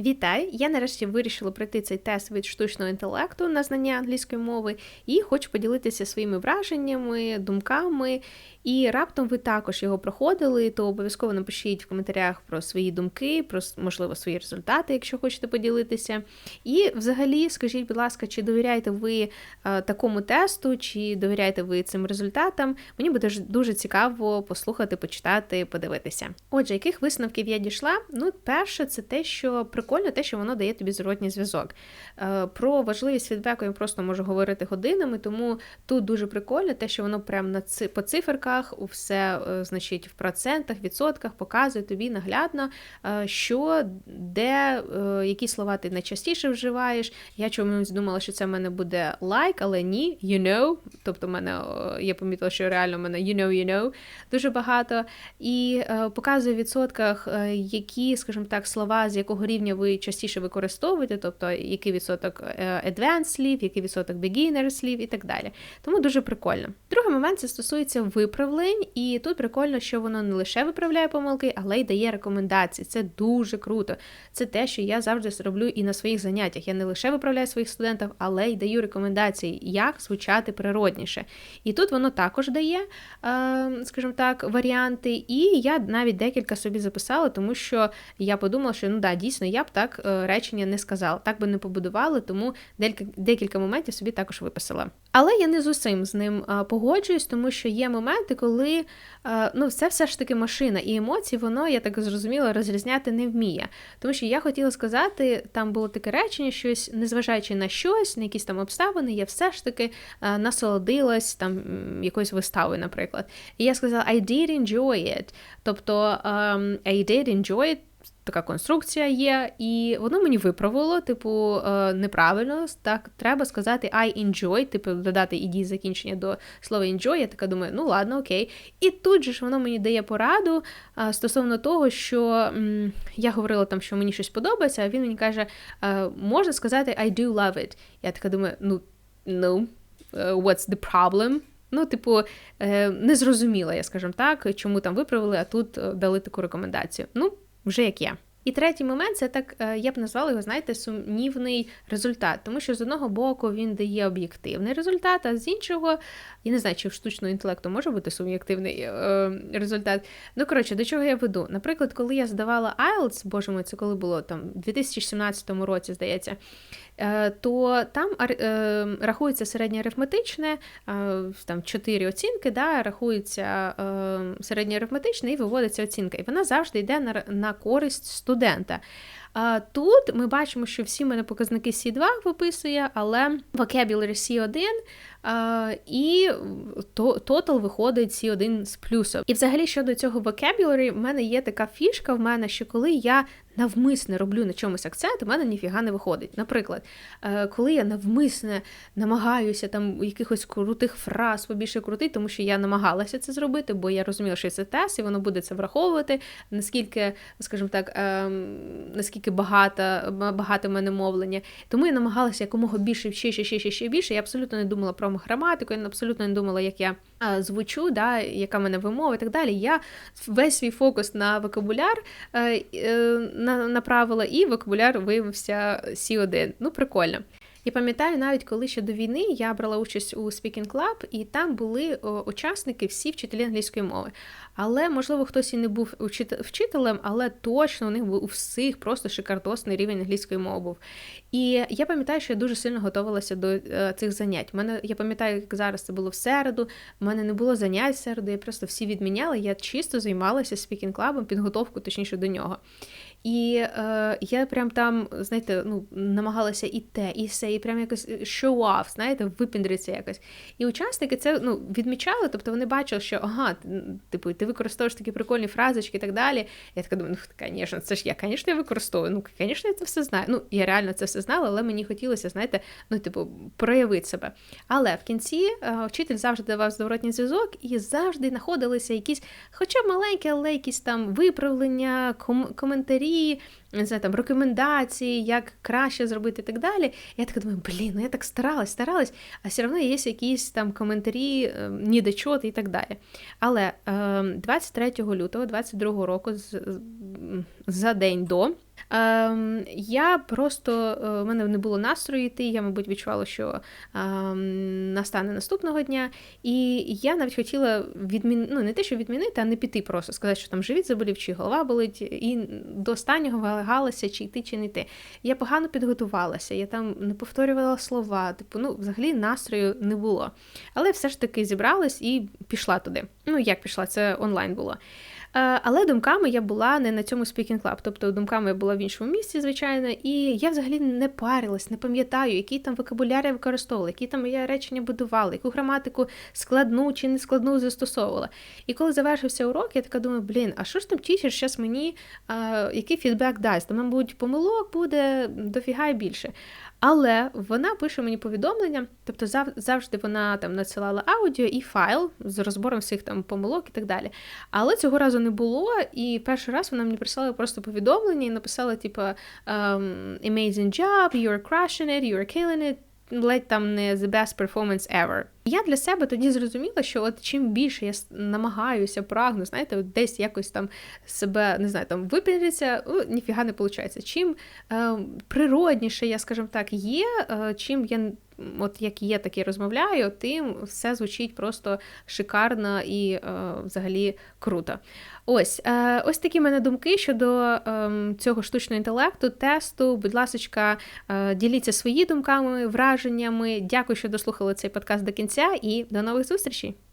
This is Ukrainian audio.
Вітаю! Я нарешті вирішила пройти цей тест від штучного інтелекту на знання англійської мови і хочу поділитися своїми враженнями, думками. І раптом ви також його проходили, то обов'язково напишіть в коментарях про свої думки, про можливо свої результати, якщо хочете поділитися. І взагалі, скажіть, будь ласка, чи довіряєте ви е, такому тесту, чи довіряєте ви цим результатам? Мені буде дуже цікаво послухати, почитати, подивитися. Отже, яких висновків я дійшла? Ну, перше, це те, що прикольно, те, що воно дає тобі зворотній зв'язок. Е, про важливість фідбеку я просто можу говорити годинами, тому тут дуже прикольно, те, що воно прямо на ци по циферках, все е, значить в процентах, відсотках показує тобі наглядно, е, що де які слова ти найчастіше вживаєш. Я чомусь думала, що це в мене буде лайк, але ні, you know. Тобто, в мене я помітила, що реально в мене you know, you know дуже багато. І показує в відсотках, які, скажімо так, слова з якого рівня ви частіше використовуєте, тобто який відсоток е, advanced слів, який відсоток beginner слів і так далі. Тому дуже прикольно. Другий момент це стосується виправлень, і тут прикольно, що воно не лише виправляє помилки, але й дає рекомендації. Це дуже круто. Це те, що я завжди роблю і на своїх заняттях. Я не лише виправляю своїх студентів, але й даю рекомендації, як звучати природніше. І тут воно також дає, е, скажімо так, варіанти. І я навіть декілька собі записала, тому що я подумала, що ну да, дійсно я б так е, речення не сказала, так би не побудували, тому декілька моментів собі також виписала. Але я не з усім з ним погоджуюсь, тому що є моменти, коли ну, це все ж таки машина, і емоції воно, я так зрозуміла, розрізняти не вміє. Тому що я хотіла сказати, там було таке речення, щось, незважаючи на щось, на якісь там обставини, я все ж таки насолодилась там якоюсь виставою, наприклад. І я сказала, I did enjoy it. Тобто um, I did enjoy it така конструкція є, і воно мені виправило, типу, е, неправильно. Так, треба сказати I enjoy, типу, додати іді закінчення до слова enjoy. Я така думаю, ну ладно, окей. І тут же ж воно мені дає пораду е, стосовно того, що я говорила там, що мені щось подобається, а він мені каже, е, можна сказати I do love it. Я така думаю, ну, no, what's the problem? Ну, типу, не зрозуміла, я скажімо так, чому там виправили, а тут дали таку рекомендацію. Ну, вже як є. І третій момент це так, е, я б назвала його, знаєте, сумнівний результат, тому що з одного боку він дає об'єктивний результат, а з іншого, я не знаю, чи в штучного інтелекту може бути суб'єктивний е, результат. Ну, коротше, до чого я веду? Наприклад, коли я здавала IELTS, боже мой, це коли було там у 2017 році, здається, Е, то там рахується середнє арифметичне, е, там чотири оцінки, да, рахується середнє арифметичне і виводиться оцінка. І вона завжди йде на, на користь студента. Тут ми бачимо, що всі мене показники C2 виписує, але vocabulary C1 а, і total виходить C1 з плюсом. І взагалі щодо цього vocabulary, в мене є така фішка в мене, що коли я навмисне роблю на чомусь акцент, у мене ніфіга не виходить. Наприклад, е, коли я навмисне намагаюся там якихось крутих фраз побільше крутити, тому що я намагалася це зробити, бо я розуміла, що це тест, і воно буде це враховувати, наскільки, скажімо так, ем, наскільки багато багато в мене мовлення. Тому я намагалася якомога більше, ще, ще, ще, ще, ще більше. Я абсолютно не думала про граматику, я абсолютно не думала, як я звучу, да, яка мене вимова і так далі. Я весь свій фокус на вокабуляр е, е, направила, і вокабуляр виявився Сі1. Ну, прикольно. І пам'ятаю, навіть коли ще до війни я брала участь у Speaking Club, і там були учасники всі вчителі англійської мови. Але, можливо, хтось і не був вчителем, але точно у них був у всіх просто шикардосний рівень англійської мови був. І я пам'ятаю, що я дуже сильно готувалася до е, цих занять. Мене я пам'ятаю, як зараз це було в середу. У мене не було занять в середу, я просто всі відміняла. Я чисто займалася Speaking Club, підготовку, точніше, до нього. І е, я прям там, знаєте, ну, намагалася і те, і все, і прям якось show off, знаєте, випіндритися якось. І учасники це ну, відмічали, тобто вони бачили, що ага, типу, ти використовуєш такі прикольні фразочки і так далі. Я така думаю, ну, звісно, це ж я, звісно, я використовую. Ну, звісно, я це все знаю. Ну, я реально це все знала, але мені хотілося, знаєте, ну, типу, проявити себе. Але в кінці е, вчитель завжди давав зворотній зв'язок і завжди знаходилися якісь, хоча маленькі, але якісь там виправлення, ком коментарі коментарі, не знаю, там рекомендації, як краще зробити і так далі. Я так думаю, блін, ну я так старалась, старалась, а все одно є якісь там коментарі, е, недочоти і так далі. Але 23 ем, лютого 22 року, за день до. Ем, я просто е, в мене не було настрою йти. Я, мабуть, відчувала, що ем, настане наступного дня. І я навіть хотіла відмін... ну, не те, що відмінити, а не піти просто сказати, що там живіт заболів, чи голова болить, і до останнього вагалася, чи йти, чи не йти. Я погано підготувалася, я там не повторювала слова. Типу, ну, взагалі настрою не було. Але все ж таки зібралась і пішла туди. Ну, як пішла, це онлайн було. Е, але думками я була не на цьому Speaking Club, тобто думками я була в іншому місці, звичайно, і я взагалі не парилась, не пам'ятаю, який там вокабуляр я використовувала, які там я речення будувала, яку граматику складну чи не складну застосовувала. І коли завершився урок, я така думаю, блін, а що ж там тічер зараз мені, а, який фідбек дасть? Там, мабуть, помилок буде дофіга і більше. Але вона пише мені повідомлення, тобто завжди вона там надсилала аудіо і файл з розбором всіх там помилок і так далі. Але цього разу не було. І перший раз вона мені прислала просто повідомлення і написала: типу, um, Amazing job, you're crushing it, you're killing it ледь там не the best performance ever. Я для себе тоді зрозуміла, що от чим більше я намагаюся, прагну, знаєте, от десь якось там себе не знаю, там випілитися, ніфіга не виходить. Чим е, природніше, я скажімо так, є, е, чим я от як є, так і розмовляю, тим все звучить просто шикарно і е, взагалі круто. Ось е, ось такі мене думки щодо е, цього штучного інтелекту, тесту. Будь ласка, е, діліться свої думками, враженнями. Дякую, що дослухали цей подкаст до кінця, і до нових зустрічей!